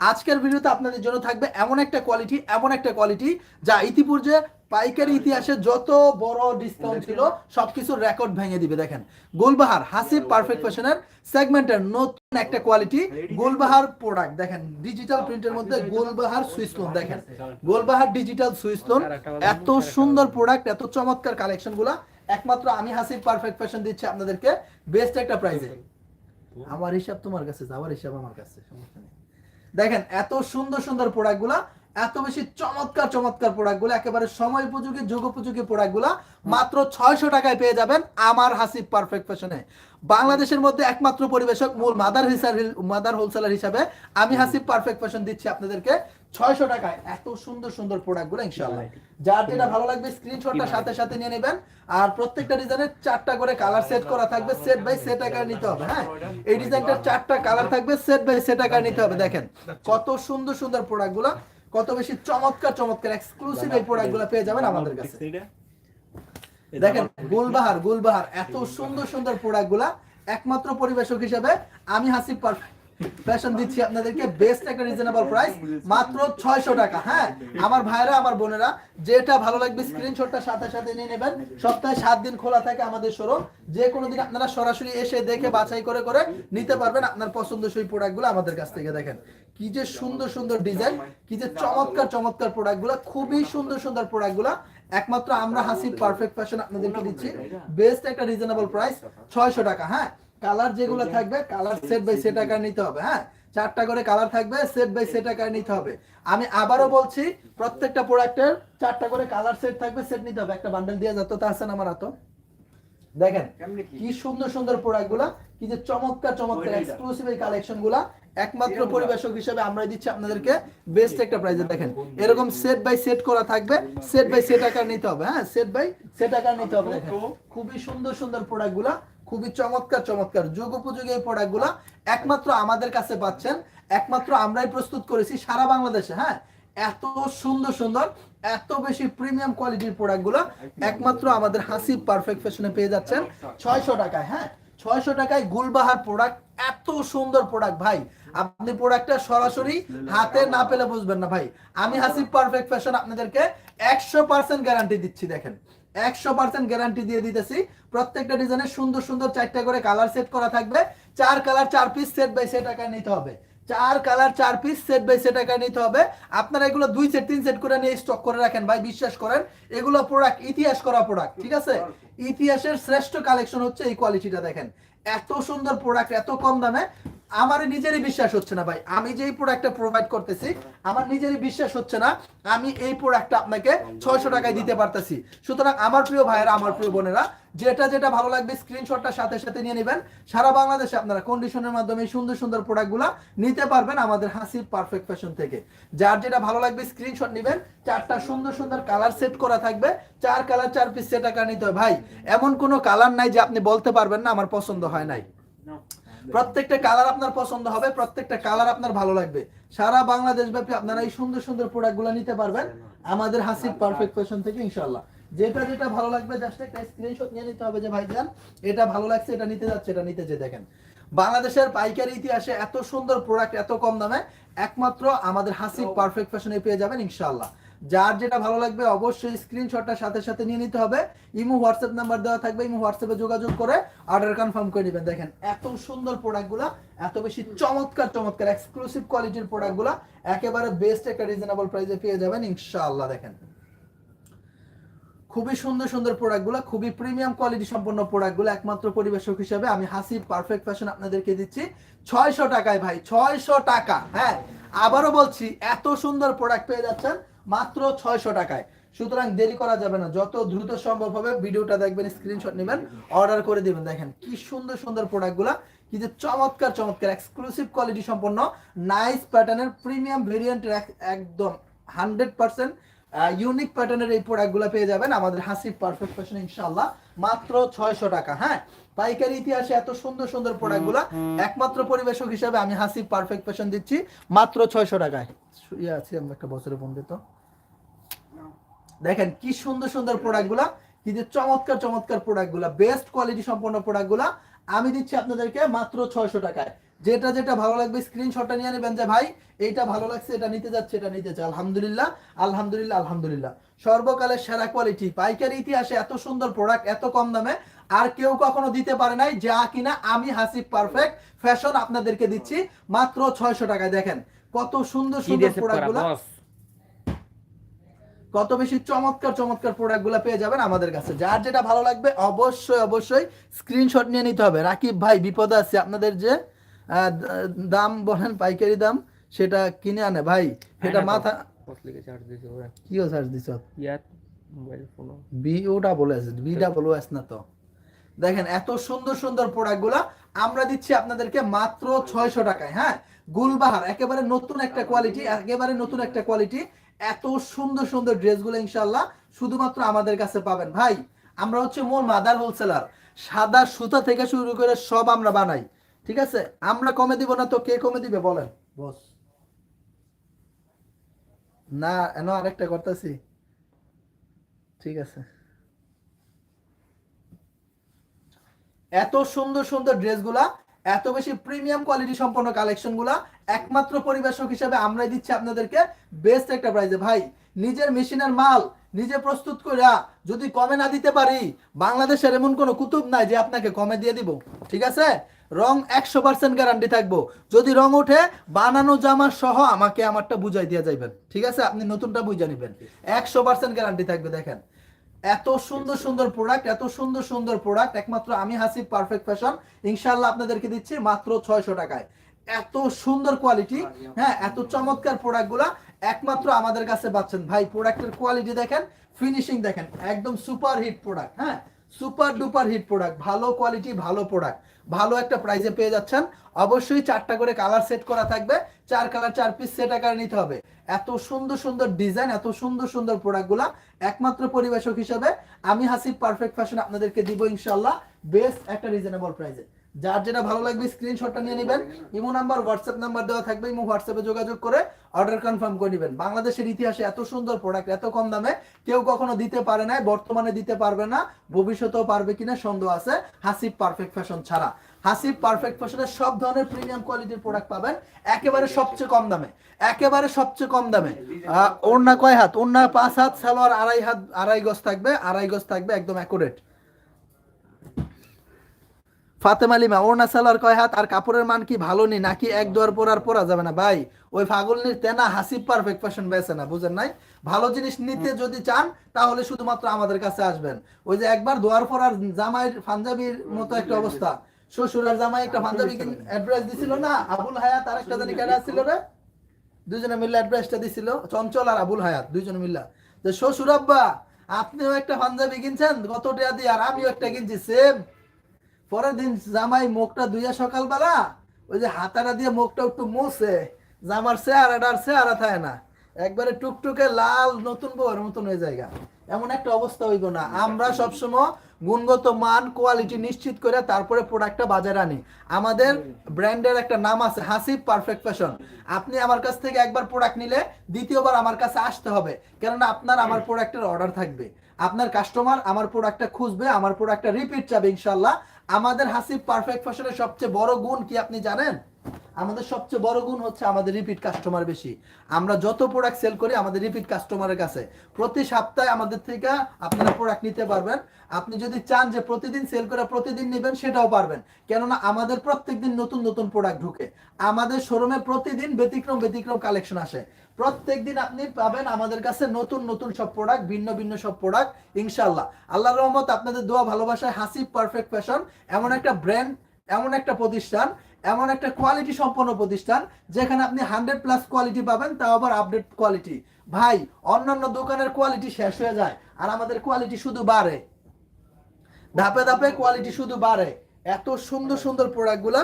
আজকের ভিডিওতে আপনাদের জন্য থাকবে এমন একটা কোয়ালিটি এমন একটা কোয়ালিটি যা ইতিপূর্বে পাইকারি ইতিহাসে যত বড় ডিসকাউন্ট ছিল সবকিছুর রেকর্ড ভেঙে দিবে দেখেন। গোলবাহার হাসিব পারফেক্ট ফ্যাশনের সেগমেন্টের নতুন একটা কোয়ালিটি গোলবাহার প্রোডাক্ট দেখেন ডিজিটাল প্রিন্টের মধ্যে গোলবাহার সুইচ লোন দেখেন। গোলবাহার ডিজিটাল সুইচ লোন এত সুন্দর প্রোডাক্ট এত চমৎকার কালেকশনগুলা। একমাত্র আমি হাসিব পারফেক্ট ফ্যাশন দিচ্ছি আপনাদেরকে বেস্ট একটা প্রাইজে আমার হিসাব তোমার কাছে যাওয়ার হিসাব আমার কাছে সমস্যা নেই। দেখেন এত সুন্দর সুন্দর প্রোডাক্টগুলা এত বেশি চমৎকার চমৎকার প্রোডাক্টগুলো একেবারে সময় উপযোগী যুগ উপযোগী প্রোডাক্টগুলা মাত্র ছয়শো টাকায় পেয়ে যাবেন আমার হাসিব পারফেক্ট ফ্যাশনে বাংলাদেশের মধ্যে একমাত্র পরিবেশক মূল মাদার হিসাবে মাদার হোলসেলার হিসাবে আমি হাসিব পারফেক্ট ফ্যাশন দিচ্ছি আপনাদেরকে ছয়শো টাকায়। এত সুন্দর সুন্দর প্রোডাক্টগুলো ইনশাআল্লাহ। যার যেটা ভালো লাগবে স্ক্রিনশটটা সাথে সাথে নিয়ে নেবেন। আর প্রত্যেকটা ডিজাইনের চারটা করে কালার সেট করা থাকবে সেট বাই সেট আকার নিতে হবে হ্যাঁ? এই ডিজাইনটার চারটা কালার থাকবে সেট বাই সেট আকার নিতে হবে দেখেন। কত সুন্দর সুন্দর প্রোডাক্টগুলো কত বেশি চমৎকার চমৎকার এক্সক্লুসিভ এই প্রোডাক্টগুলো পেয়ে যাবেন আমাদের কাছে। দেখেন গুলবাহার গুলবাহার এত সুন্দর সুন্দর প্রোডাক্টগুলা একমাত্র পরিবেশক হিসেবে আমি হাসিব পারফেক্ট ফ্যাশন দিচ্ছি আপনাদেরকে বেস্ট একটা রিজনেবল প্রাইস মাত্র ছয়শো টাকা হ্যাঁ? আমার ভাইরা, আমার বোনেরা, যেটা ভালো লাগবে স্ক্রিনশটটা সাথে সাথে নিয়ে নেবেন। সপ্তাহে সাত দিন খোলা থাকে আমাদের শোরুম যে কোনো দিন আপনারা সরাসরি এসে দেখে, বাছাই করে করে নিতে পারবেন আপনার পছন্দসই প্রোডাক্টগুলো আমাদের কাছ থেকে, দেখেন। কি যে সুন্দর সুন্দর ডিজাইন কি যে চমৎকার চমৎকার প্রোডাক্টগুলো খুবই সুন্দর সুন্দর প্রোডাক্টগুলো একমাত্র আমরা হাসি পারফেক্ট ফ্যাশন আপনাদেরকে দিচ্ছি। বেস্ট একটা রিজনেবল প্রাইস ছয়শো টাকা হ্যাঁ? কালার যেগুলো থাকবে কালার সেট বাই সেট আকার নিতে হবে হ্যাঁ? চারটা করে কালার থাকবে সেট বাই সেট আকার নিতে হবে। আমি আবারও বলছি প্রত্যেকটা প্রোডাক্টের চারটা করে কালার সেট থাকবে সেট নিতে হবে। একটা বান্ডেল দিয়ে যত তা আছে না আমার হাতো। দেখেন কি? সুন্দর সুন্দর প্রোডাক্টগুলা কি যে চমৎকার চমৎকার এক্সক্লুসিভ এই কালেকশনগুলা একমাত্র পরিবেশক হিসেবে আমরা দিচ্ছি আপনাদেরকে বেস্ট একটা প্রাইজে দেখেন এরকম সেট বাই সেট করা থাকবে সেট বাই সেট আকার নিতে হবে হ্যাঁ? সেট বাই সেট আকার নিতে হবে দেখেন। খুবই সুন্দর সুন্দর প্রোডাক্টগুলা খুবই চমৎকার চমৎকার। যুগ উপযোগী এই প্রোডাক্টগুলা একমাত্র আমাদের কাছে পাচ্ছেন, একমাত্র আমরাই প্রস্তুত করেছি সারা বাংলাদেশে হ্যাঁ? এত সুন্দর সুন্দর, এত বেশি প্রিমিয়াম কোয়ালিটির প্রোডাক্টগুলো একমাত্র আমাদের হাসি পারফেক্ট ফ্যাশনে পেয়ে যাচ্ছেন। ছয়শো টাকায় হ্যাঁ? ছয়শো টাকায় গুলবাহার প্রোডাক্ট এত সুন্দর প্রোডাক্ট ভাই। আপনি প্রোডাক্টটা সরাসরি হাতে না পেলে বুঝবেন না ভাই। আমি হাসিব পারফেক্ট ফ্যাশন আপনাদেরকে একশো পার্সেন্ট গ্যারান্টি দিচ্ছি, দেখেন। একশো পার্সেন্ট গ্যারান্টি দিয়ে দিতেছি। প্রত্যেকটা ডিজাইনের সুন্দর সুন্দর চারটা করে কালার সেট করা থাকবে। চার কালার চার পিস সেট বাই সেট টাকা নিতে হবে। চার কালার চার পিস সেট বাই সেট টাকা নিতে হবে। আপনারা এগুলো দুই সেট তিন সেট করে নিয়ে স্টক করে রাখেন, ভাই, বিশ্বাস করেন। এগুলো প্রোডাক্ট ইতিহাস করা প্রোডাক্ট ঠিক আছে? ইতিহাসের শ্রেষ্ঠ কালেকশন হচ্ছে এই কোয়ালিটিটা দেখেন। এত সুন্দর প্রোডাক্ট এত কম দামে আমার নিজেরই বিশ্বাস হচ্ছে না ভাই। আমি যেই প্রোডাক্টটা প্রোভাইড করতেছি, আমার নিজেরই বিশ্বাস হচ্ছে না, আমি এই প্রোডাক্টটা আপনাকে ছয়শো টাকায় দিতে পারতেছি। সুতরাং আমার প্রিয় ভাইয়েরা, আমার প্রিয় বোনেরা, যেটা যেটা ভালো লাগবে স্ক্রিনশটটা সাথে সাথে নিয়ে নেবেন। সারা বাংলাদেশে আপনারা কন্ডিশনের মাধ্যমে সুন্দর সুন্দর প্রোডাক্টগুলো নিতে পারবেন আমাদের হাসির পারফেক্ট ফ্যাশন থেকে। যার যেটা ভালো লাগবে স্ক্রিনশট নেবেন। চারটা সুন্দর সুন্দর কালার সেট করা থাকবে। চার কালার চার পিস সেট টাকা নিতে হবে। ভাই, এমন কোনো কালার নাই যে আপনি বলতে পারবেন না, আমার পছন্দ হয় নাই। প্রত্যেকটা কালার আপনার পছন্দ হবে প্রত্যেকটা কালার আপনার ভালো লাগবে। সারা বাংলাদেশ ব্যাপী আপনারা এই সুন্দর সুন্দর প্রোডাক্টগুলো নিতে পারবেন। আমাদের হাসিব পারফেক্ট ফ্যাশন থেকে ইনশাআল্লাহ। যেটা যেটা ভালো লাগবে জাস্ট একটা স্ক্রিনশট নিয়ে নিতে হবে যে ভাই ভাইজান এটা ভালো লাগছে এটা নিতে যাচ্ছে এটা নিতে যে দেখেন। বাংলাদেশের পাইকারি ইতিহাসে এত সুন্দর প্রোডাক্ট এত কম দামে একমাত্র আমাদের হাসিব পারফেক্ট ফ্যাশনে পেয়ে যাবেন ইনশাআল্লাহ। যার যেটা ভালো লাগবে অবশ্যই স্ক্রিনশটটা সাথে সাথে নিয়ে নিতে হবে। ইমো হোয়াটসঅ্যাপ নাম্বার দেওয়া থাকবে, ইমো হোয়াটসঅ্যাপে যোগাযোগ করে অর্ডার কনফার্ম করে নেবেন। দেখেন, এত সুন্দর প্রোডাক্টগুলো এত বেশি চমৎকার চমৎকার এক্সক্লুসিভ কোয়ালিটির প্রোডাক্টগুলো একেবারে বেস্ট একটা রিজনেবল প্রাইসে পেয়ে যাবেন, ইনশাআল্লাহ, দেখেন। খুবই সুন্দর সুন্দর প্রোডাক্টগুলো খুবই প্রিমিয়াম কোয়ালিটি সম্পন্ন প্রোডাক্টগুলো একমাত্র পরিবেশক হিসেবে আমি হাসি পারফেক্ট ফ্যাশন আপনাদেরকে দিচ্ছি। ছয়শো টাকায় ভাই, ছয়শো টাকা হ্যাঁ। আবারও বলছি, এত সুন্দর প্রোডাক্ট পেয়ে যাচ্ছেন। মাত্র ছয়শো টাকায়। সুতরাং দেরি করা যাবে না। যত দ্রুত সম্ভব হবে, ভিডিওটা দেখবেন স্ক্রিনশট নেবেন অর্ডার করে দিবেন। দেখেন কি সুন্দর সুন্দর প্রোডাক্টগুলো যে চমৎকার চমৎকার এক্সক্লুসিভ কোয়ালিটি সম্পন্ন নাইস প্যাটার্নের প্রিমিয়াম ভেরিয়েন্টের একদম হান্ড্রেড পার্সেন্ট ইউনিক প্যাটার্নের এই প্রোডাক্টগুলো পেয়ে যাবেন আমাদের হাসিব পারফেক্ট ফ্যাশন ইনশাল্লাহ মাত্র ছয়শো টাকা হ্যাঁ? পাইকারি ইতিহাসে এত সুন্দর সুন্দর প্রোডাক্টগুলো একমাত্র পরিবেশক হিসাবে আমি হাসিব পারফেক্ট ফ্যাশন দিচ্ছি, মাত্র ছয়শো টাকায়। শুয়ে আছি একটা বছরে পণ্ডিত দেখেন কি সুন্দর সুন্দর প্রোডাক্টগুলা কি যে চমৎকার চমৎকার প্রোডাক্টগুলা বেস্ট কোয়ালিটি সম্পন্ন প্রোডাক্টগুলা আমি দিচ্ছি আপনাদেরকে মাত্র ছয়শো টাকায়। যেটা যেটা ভালো লাগবে স্ক্রিনশটটা নিয়ে নেবেন যে ভাই এইটা ভালো লাগছে এটা নিতে যাচ্ছে এটা নিতে চাই আলহামদুলিল্লাহ আলহামদুলিল্লাহ আলহামদুলিল্লাহ। সর্বকালের সেরা কোয়ালিটি পাইকারি ইতিহাসে এত সুন্দর প্রোডাক্ট এত কম দামে আর কেউ কখনো দিতে পারে নাই যা কিনা আমি হাসিব পারফেক্ট ফ্যাশন আপনাদেরকে দিচ্ছি মাত্র ছয়শো টাকায়। দেখেন কত সুন্দর সুন্দর দিয়েছে প্রোডাক্ট পরা বস কত বেশি চমৎকার চমৎকার প্রোডাক্টগুলা পেয়ে যাবেন আমাদের কাছে। যার যেটা ভালো লাগবে অবশ্যই অবশ্যই স্ক্রিনশট নিয়ে নিতে হবে। রাকিব ভাই বিপদ আছে। আপনাদের যে দাম বলেন পাইকারি দাম সেটা কিনে আনে। ভাই এটা মাথা বস চার্জ দিছে? B O double S B double S না তো। দেখেন এত সুন্দর সুন্দর প্রোডাক্টগুলা আমরা দিচ্ছি আপনাদেরকে মাত্র ছয়শো টাকায় হ্যাঁ? গুলবাহার একেবারে নতুন একটা কোয়ালিটি একেবারে নতুন একটা কোয়ালিটি এত সুন্দর সুন্দর ড্রেসগুলো ইনশাল্লাহ শুধুমাত্র আমাদের কাছে পাবেন। ভাই, আমরা হচ্ছে মোর মাদার হোলসেলার। সাদা সুতা থেকে শুরু করে সব আমরা বানাই। ঠিক আছে? আমরা কমে দিব না তো? কে কমে দিবে? বলেন। বস। না এন আরেকটা করতেছি। ঠিক আছে। এত সুন্দর সুন্দর ড্রেসগুলা এত বেশি প্রিমিয়াম কোয়ালিটি সম্পন্ন কালেকশনগুলা একমাত্র পরিবেশক হিসেবে আমরাই দিচ্ছি আপনাদেরকে বেস্ট একটা প্রাইজে ভাই, নিজের মেশিনের মাল নিজে প্রস্তুত করে যদি কমে না দিতে পারি, বাংলাদেশের এমন কোনো কুতুব নাই যে আপনাকে কমে দিয়ে দিব। ঠিক আছে? রং একশো পার্সেন্ট গ্যারান্টি থাকব। যদি রং ওঠে, বানানো জামা সহ আমাকে আমারটা বুঝাই দিয়ে যাইবেন। ঠিক আছে? আপনি নতুনটা বুঝে নিবেন। একশো পার্সেন্ট গ্যারান্টি থাকবে, দেখেন। এত সুন্দর সুন্দর প্রোডাক্ট এত সুন্দর সুন্দর প্রোডাক্ট একমাত্র আমি হাসিব পারফেক্ট ফ্যাশন ইনশাল্লাহ আপনাদেরকে দিচ্ছি মাত্র ছয়শো টাকায়। এত সুন্দর কোয়ালিটি হ্যাঁ এত চমৎকার প্রোডাক্টগুলা একমাত্র আমাদের কাছে পাচ্ছেন। ভাই প্রোডাক্টের কোয়ালিটি দেখেন ফিনিশিং দেখেন একদম সুপার হিট প্রোডাক্ট হ্যাঁ সুপার ডুপার হিট প্রোডাক্ট ভালো কোয়ালিটি ভালো প্রোডাক্ট ভালো একটা প্রাইজে পেয়ে যাচ্ছেন। অবশ্যই চারটা করে কালার সেট করা থাকবে। চার কালার চার পিস সেট আকারে নিতে হবে। এত সুন্দর সুন্দর ডিজাইন এত সুন্দর সুন্দর প্রোডাক্টগুলা একমাত্র পরিবেশক হিসাবে আমি হাসিব পারফেক্ট ফ্যাশন আপনাদেরকে দিব ইনশাল্লাহ বেস্ট একটা রিজনেবল প্রাইসে যার যেটা ভালো লাগবে স্ক্রিনশটটা নিয়ে নেবেন। ইমো নাম্বার হোয়াটসঅ্যাপ নাম্বার দেওয়া থাকবে। ইমো হোয়াটসঅ্যাপে যোগাযোগ করে অর্ডার কনফার্ম করে নেবেন। বাংলাদেশের ইতিহাসে এত সুন্দর প্রোডাক্ট এত কম দামে কেউ কখনো দিতে পারে না বর্তমানে দিতে পারবে না, ভবিষ্যতেও পারবে কিনা সন্দেহ আছে। হাসিব পারফেক্ট ফ্যাশন ছাড়া। হাসিব পারফেক্ট ফ্যাশনের সব ধরনের প্রিমিয়াম কোয়ালিটির প্রোডাক্ট পাবেন, একেবারে সবচেয়ে কম দামে। একেবারে সবচেয়ে কম দামে। ওড়না কয় হাত? ওড়না পাঁচ হাত, সালোয়ার আড়াই হাত, আড়াই গজ থাকবে, আড়াই গজ থাকবে, একদম অ্যাকুরেট ফাতেমা লিমা ওড়না সালোয়ার কয় হাত? আর কাপড়ের মান কি ভালো নেই নাকি এক দুয়ার পর আর পরা যাবে না? ভাই ওই ফাগলনির তেনা হাসিব পারফেক্ট ফ্যাশন বেছে না বুঝেন নাই? ভালো জিনিস নিতে যদি চান তাহলে শুধুমাত্র আমাদের কাছে আসবেন। ওই যে একবার দোয়ার পর আর জামাইয়ের পাঞ্জাবির মতো একটা অবস্থা। শ্বশুর আর জামাই একটা পাঞ্জাবি অ্যাড্রেস দিছিল না? আবুল হায়াত আর একটা জানি কেডা ছিল রে? দুজনে মিলে অ্যাড্রেসটা দিছিল। চঞ্চল আর আবুল হায়াত দুইজনে মিল্লা যে শ্বশুর আব্বা আপনিও একটা পাঞ্জাবি কিনছেন কত টাকা দিয়ে আর আমিও একটা কিনছি সেম পরের দিন জামাই মুখটা ধুইয়া সকালবেলা ওই যে হাতাটা দিয়ে মুখটা একটু মুছে, জামার চেহারাটা আর চেহারা থাকে না। একবারে টুকটুকে লাল নতুন বউয়ের মতন হয়ে জায়গা এমন একটা অবস্থা হইব না। আমরা সবসময় গুণগত মান কোয়ালিটি নিশ্চিত করে তারপরে প্রোডাক্টটা বাজারে আনি। আমাদের ব্র্যান্ডের একটা নাম আছে, হাসিব পারফেক্ট ফ্যাশন আপনি আমার কাছ থেকে একবার প্রোডাক্ট নিলে দ্বিতীয়বার আমার কাছে আসতে হবে। কেননা আপনার আমার প্রোডাক্টের অর্ডার থাকবে। আপনার কাস্টমার আমার প্রোডাক্টটা খুঁজবে, আমার প্রোডাক্টটা রিপিট যাবে ইনশাল্লাহ আমাদের হাসিব পারফেক্ট ফ্যাশনের সবচেয়ে বড় গুণ কি আপনি জানেন? আমাদের সবচেয়ে বড় গুণ হচ্ছে আমাদের রিপিট কাস্টমার বেশি। আমরা যত প্রোডাক্ট সেল করি, আমাদের রিপিট কাস্টমারের কাছে। প্রতি সপ্তাহে আমাদের থেকে আপনারা প্রোডাক্ট নিতে পারবেন। আপনি যদি চান যে প্রতিদিন সেল করে প্রতিদিন নেবেন, সেটাও পারবেন। কেননা আমাদের প্রত্যেকদিন নতুন নতুন প্রোডাক্ট ঢুকে। আমাদের শোরুমে প্রতিদিন ব্যতিক্রম ব্যতিক্রম কালেকশন আসে। প্রত্যেক দিন আপনি পাবেন আমাদের কাছে নতুন নতুন সব প্রোডাক্ট ভিন্ন ভিন্ন সব প্রোডাক্ট ইনশাল্লাহ আল্লাহ রহমত আপনাদের দোয়া, ভালোবাসায় হাসি পারফেক্ট ফ্যাশন এমন একটা ব্র্যান্ড এমন একটা প্রতিষ্ঠান এমন একটা কোয়ালিটি সম্পন্ন প্রতিষ্ঠান যেখানে আপনি হান্ড্রেড প্লাস কোয়ালিটি পাবেন, তাও আবার আপডেট কোয়ালিটি ভাই, অন্যান্য দোকানের কোয়ালিটি শেষ হয়ে যায়, আর আমাদের কোয়ালিটি শুধু বাড়ে। ধাপে ধাপে কোয়ালিটি শুধু বাড়ে। এত সুন্দর সুন্দর প্রোডাক্টগুলা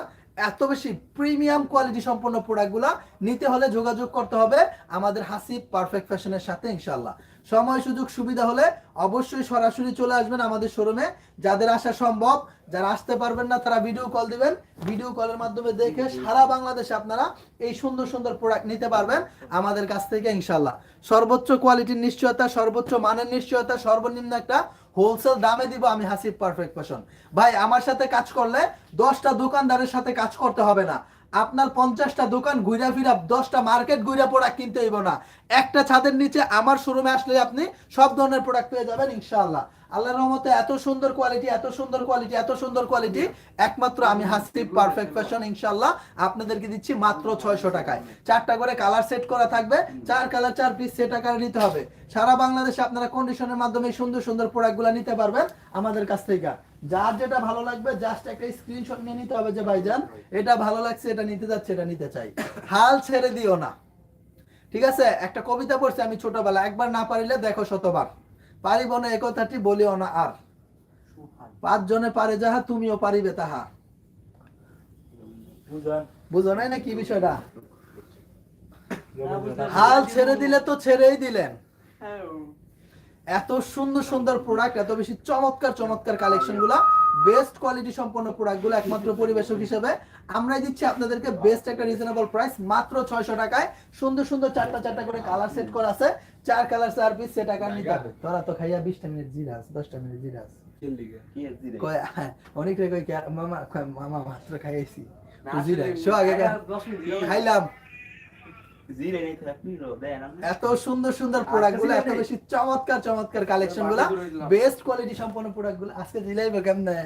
এত বেশি প্রিমিয়াম কোয়ালিটি সম্পন্ন প্রোডাক্টগুলা নিতে হলে যোগাযোগ করতে হবে আমাদের হাসিব পারফেক্ট ফ্যাশনের সাথে ইনশাল্লাহ সময় সুযোগ সুবিধা হলে অবশ্যই সরাসরি চলে আসবেন আমাদের শোরুমে। যাদের আসা সম্ভব, যারা আসতে পারবেন না, তারা ভিডিও কল দিবেন। ভিডিও কলের মাধ্যমে দেখে সারা বাংলাদেশে আপনারা এই সুন্দর সুন্দর প্রোডাক্ট নিতে পারবেন আমাদের কাছ থেকে ইনশাল্লাহ সর্বোচ্চ কোয়ালিটির নিশ্চয়তা, সর্বোচ্চ মানের নিশ্চয়তা, সর্বনিম্ন একটা হোলসেল দামে দিব আমি হাসিব পারফেক্ট ফ্যাশন ভাই, আমার সাথে কাজ করলে দশটা দোকানদারের সাথে কাজ করতে হবে না। আপনার পঞ্চাশটা দোকান ঘুরা ফিরা দশটা মার্কেট ঘুরা প্রোডাক্ট কিনতে হইব না। একটা ছাদের নিচে আমার শোরুমে আসলে আপনি সব ধরনের প্রোডাক্ট পেয়ে যাবেন ইনশাআল্লাহ। আল্লাহর রহমতে এত সুন্দর কোয়ালিটি এত সুন্দর কোয়ালিটি এত সুন্দর কোয়ালিটি একমাত্র আমি হাসিব পারফেক্ট ফ্যাশন ইনশাআল্লাহ। আপনাদেরকে দিচ্ছি মাত্র ছয়শো টাকায়। চারটা করে কালার সেট করা থাকবে। চার কালার চার পিস সেট আকারে নিতে হবে। সারা বাংলাদেশে আপনারা কন্ডিশনের মাধ্যমে সুন্দর সুন্দর প্রোডাক্টগুলো নিতে পারবেন আমাদের কাছ থেকে। যার যেটা ভালো লাগবে জাস্ট একটা স্ক্রিনশট নিয়ে নিতে হবে যে ভাইজান এটা ভালো লাগছে এটা নিতে যাচ্ছে এটা নিতে চাই। হাল ছেড়ে দিও না। ঠিক আছে? একটা কবিতা পড়ছি আমি ছোটবেলা একবার না পারিলে দেখো শতবার। পারিব না একথাটি বলিও না আর। পাঁচ জনে পারে যাহা তুমিও পারিবে তাহা। বুঝো নাই না কি বিষয়টা? হাল ছেড়ে দিলে তো ছেড়েই দিলেন। এত সুন্দর সুন্দর প্রোডাক্ট এত বেশি চমৎকার চমৎকার কালেকশনগুলা বেস্ট কোয়ালিটি সম্পন্ন প্রোডাক্টগুলো একমাত্র পরিবেশক হিসেবে। আমরাই দিচ্ছি আপনাদেরকে বেস্ট একটা রিজনেবল প্রাইস মাত্র ছয়শো টাকায়। সুন্দর সুন্দর চারটা চারটা করে কালার সেট করা আছে। চার কালার চার পিস সে টাকা নিতে হবে। তোরা তো খাইয়া বিশটা মিনিট জিরাস দশটা মিনিট জিরাস কয় অনেক রে মামা মামা মাত্র খাইছি তুই জিরা শো আগে খা- খাইলাম। এত সুন্দর সুন্দর প্রোডাক্টগুলো এত বেশি চমৎকার চমৎকার কালেকশনগুলা। বেস্ট কোয়ালিটি সম্পন্ন প্রোডাক্টগুলো। আজকে কেমনে?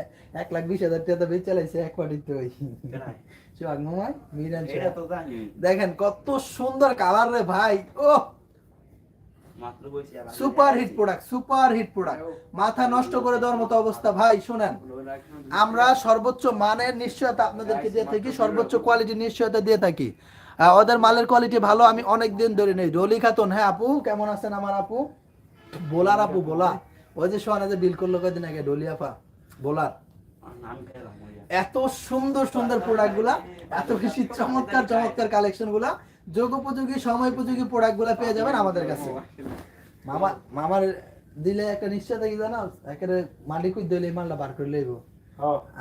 এক লাখ বিশ হাজার টাকা বেচ চালাইছে এক। দেখেন কত সুন্দর কালার রে ভাই। ও super hit product super hit product মাথা নষ্ট করে দেওয়ার মতো অবস্থা ভাই শুনেন। আমরা সর্বোচ্চ মানের নিশ্চয়তা আপনাদেরকে দিয়ে থাকি সর্বোচ্চ কোয়ালিটি নিশ্চয়তা দিয়ে থাকি। ওদের মালের কোয়ালিটি ভালো আমি অনেক দিন ধরে নেই। রলি খাতুন হ্যাঁ আপু কেমন আছেন আমার আপু? বোলার আপু বোলা ওই যে সোহানা যে বিল করল কদিন আগে ডলি আপা বোলার। এত সুন্দর সুন্দর প্রোডাক্টগুলা এত বেশি চমৎকার চমৎকার কালেকশনগুলা যোগোপযোগী সময় উপযোগী প্রোডাক্টগুলা পেয়ে যাবেন আমাদের কাছে। মামা মামার দিলে একটা নিশ্চয়তা কি জানো? একেবারে মাটি কই দিলে বার করে লইব।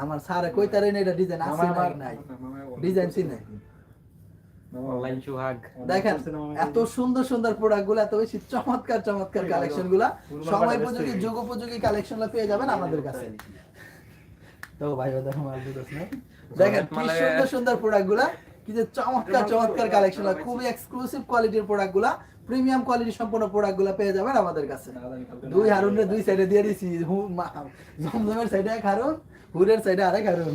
আমার স্যারে কই তারে এটা ডিজাইন আছে নাই নাই। ডিজাইন নাই। অনলাইন সুহাগ দেখেন এত সুন্দর সুন্দর প্রোডাক্টগুলো এত বেশি চমৎকার চমৎকার কালেকশনগুলা। সময় উপযোগী যুগ উপযোগী কালেকশন পেয়ে যাবেন আমাদের কাছে। তো ভাই ওদের আমার বুঝছ না দেখেন কি সুন্দর সুন্দর প্রোডাক্টগুলা কি যে চমৎকার চমৎকার কালেকশন খুবই এক্সক্লুসিভ কোয়ালিটির প্রোডাক্টগুলা প্রিমিয়াম কোয়ালিটি সম্পন্ন প্রোডাক্টগুলা পেয়ে যাবেন আমাদের কাছে। দুই হারুনের দুই সাইডে দিয়ে দিছি। জমজমের সাইডে এক হারুন হুরের সাইডে আরেক হারুন।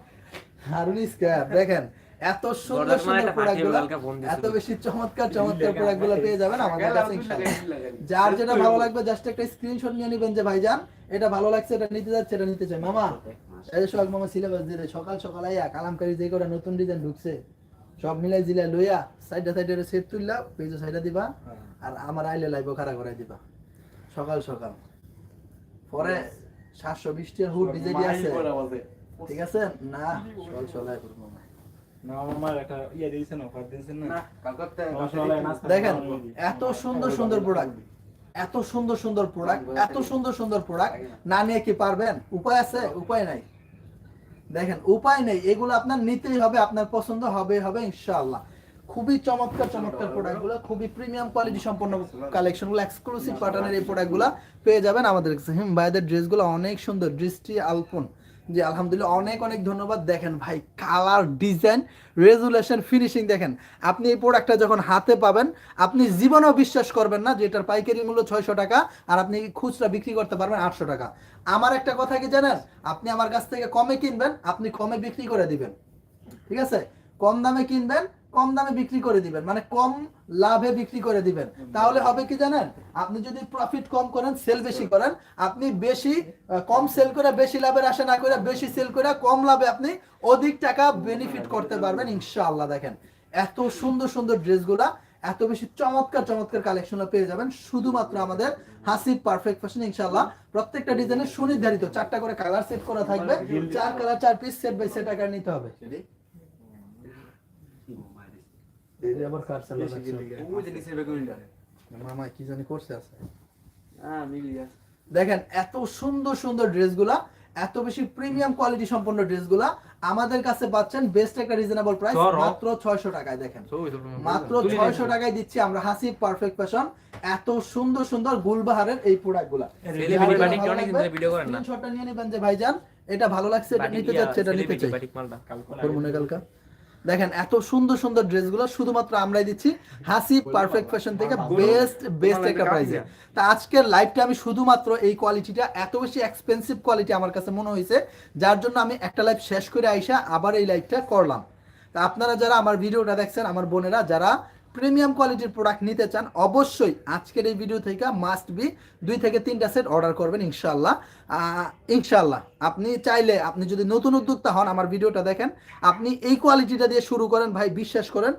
হারুন স্ক্র্যাপ দেখেন এত সুন্দর সুন্দর একটা প্রোডাক্ট পাখি গুলা কালকে ফোন দিছিল। এত বেশি চমৎকার চমৎকার প্রোডাক্টগুলা পেয়ে যাবেন আমাদের কাছে ইনশাআল্লাহ। যার যেটা ভালো লাগবে জাস্ট একটা স্ক্রিনশট নিয়ে নেবেন যে ভাইজান এটা ভালো লাগছে এটা নিতে যাচ্ছে এটা নিতে চাই। মামা এই যে সোহাগ মামা সিলেবাস দেয়, সকাল সকাল আইয়া কালামকারী যে করে নতুন ডিজাইন ঢুকছে সব মিলাই জিলা লইয়া সাইডে সাইডে সেট তুললা পেজে সাইডে দিবা আর আমার আইলে লাইব খাড়া করে দিবা। সকাল সকাল। পরে সাতশো বিশটি হুড ডিজাইন আছে। ঠিক আছে? না সকাল সকাল। দেখেন এত সুন্দর সুন্দর প্রোডাক্ট এত সুন্দর সুন্দর প্রোডাক্ট এত সুন্দর সুন্দর প্রোডাক্ট না। নিয়ে কি পারবেন? উপায় আছে? উপায় নাই। দেখেন উপায় নেই। এগুলো আপনার নিতেই হবে আপনার পছন্দ হবে হবে ইনশাআল্লাহ। খুবই চমৎকার চমৎকার প্রোডাক্টগুলো খুবই প্রিমিয়াম কোয়ালিটি সম্পন্ন কালেকশনগুলো এক্সক্লুসিভ প্যাটার্নের এই প্রোডাক্টগুলো পেয়ে যাবেন আমাদের কাছে। হুম ভাইদের ড্রেসগুলো অনেক সুন্দর দৃষ্টি আলপন। জি, আলহামদুলিল্লাহ, অনেক অনেক ধন্যবাদ। দেখেন ভাই কালার ডিজাইন রেজুলেশন ফিনিশিং দেখেন। আপনি এই প্রোডাক্টটা যখন হাতে পাবেন, আপনি জীবনেও বিশ্বাস করবেন না যে এটার পাইকারি মূল্য ছয়শো টাকা আর আপনি খুচরা বিক্রি করতে পারবেন আটশো টাকা। আমার একটা কথা কি জানেন? আপনি আমার কাছ থেকে কমে কিনবেন, আপনি কমে বিক্রি করে দিবেন। ঠিক আছে? কম দামে কিনবেন কম দামে বিক্রি করে দিবেন মানে কম লাভে বিক্রি করে দিবেন। তাহলে হবে কি জানেন? আপনি যদি প্রফিট কম করেন সেল বেশি করেন আপনি বেশি কম সেল করে বেশি লাভের আশা না করে বেশি সেল করে কম লাভে আপনি অধিক টাকা বেনিফিট করতে পারবেন ইনশাআল্লাহ দেখেন। এত সুন্দর সুন্দর ড্রেসগুলা এত বেশি চমৎকার চমৎকার কালেকশন পেয়ে যাবেন শুধুমাত্র আমাদের হাসিব পারফেক্ট ফ্যাশন ইনশাআল্লাহ। প্রত্যেকটা ডিজাইনের সুনির্ধারিত চারটা করে কালার সেট করা থাকবে চার কালার চার পিস সেট বাই সেট আকার নিতে হবে। এই আবার কার চালু লাগছে। মামা কি জানি করছে আছে দেখেন এত সুন্দর সুন্দর ড্রেসগুলা এত বেশি প্রিমিয়াম কোয়ালিটি সম্পন্ন ড্রেসগুলা আমাদের কাছে পাচ্ছেন বেস্ট একটা রিজনেবল প্রাইস মাত্র 600 টাকায় দেখেন। মাত্র তুলে 600 টাকায় দিচ্ছি আমরা হাসি পারফেক্ট ফ্যাশন এত সুন্দর সুন্দর গুলবাহারের এই প্রোডাক্টগুলা Celebrity batik কে অনেকদিন ধরে করেন না। স্ক্রিনশটটা নিয়ে নেবেন যে ভাইজান এটা ভালো লাগছে এটা বাটিক নিতে যাচ্ছে এটা নিতে চাই। বাটিক মালটা। করব না কালকা? দেখেন এত সুন্দর সুন্দর ড্রেসগুলো শুধুমাত্র আমরাই দিচ্ছি। হাসি পারফেক্ট ফ্যাশন থেকে বেস্ট বেস্ট একটা প্রাইসে তা আজকের লাইভটা আমি শুধুমাত্র এই কোয়ালিটিটা এত বেশি এক্সপেন্সিভ কোয়ালিটি আমার কাছে মনে হয়েছে যার জন্য আমি একটা লাইভ শেষ করে আইসা আবার এই লাইভটা করলাম। তা আপনারা যারা আমার ভিডিওটা দেখছেন আমার বোনেরা যারা প্রিমিয়াম কোয়ালিটির প্রোডাক্ট নিতে চান অবশ্যই আজকের এই ভিডিও থেকে মাস্ট বি দুই থেকে তিনটা সেট অর্ডার করবেন ইনশাল্লাহ ইনশাল্লাহ আপনি চাইলে, আপনি যদি নতুন উদ্যোক্তা হন আমার ভিডিওটা দেখেন, আপনি এই কোয়ালিটিটা দিয়ে শুরু করেন, ভাই, বিশ্বাস করেন,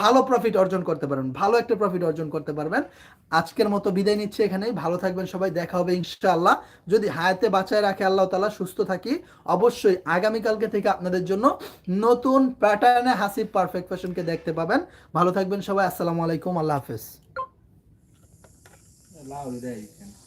ভালো প্রফিট অর্জন করতে পারবেন, ভালো একটা প্রফিট অর্জন করতে পারবেন। আজকের মতো বিদায় নিচ্ছে এখানেই, ভালো থাকবেন সবাই, দেখা হবে ইনশাআল্লাহ। যদি হায়াতে বাঁচায় রাখে আল্লাহ তালা সুস্থ থাকি। অবশ্যই আগামীকালকে থেকে আপনাদের জন্য নতুন প্যাটার্নে হাসিব পারফেক্ট ফ্যাশনকে দেখতে পাবেন। ভালো থাকবেন সবাই, আসসালামু আলাইকুম, আল্লাহ হাফেজ। allow today. You can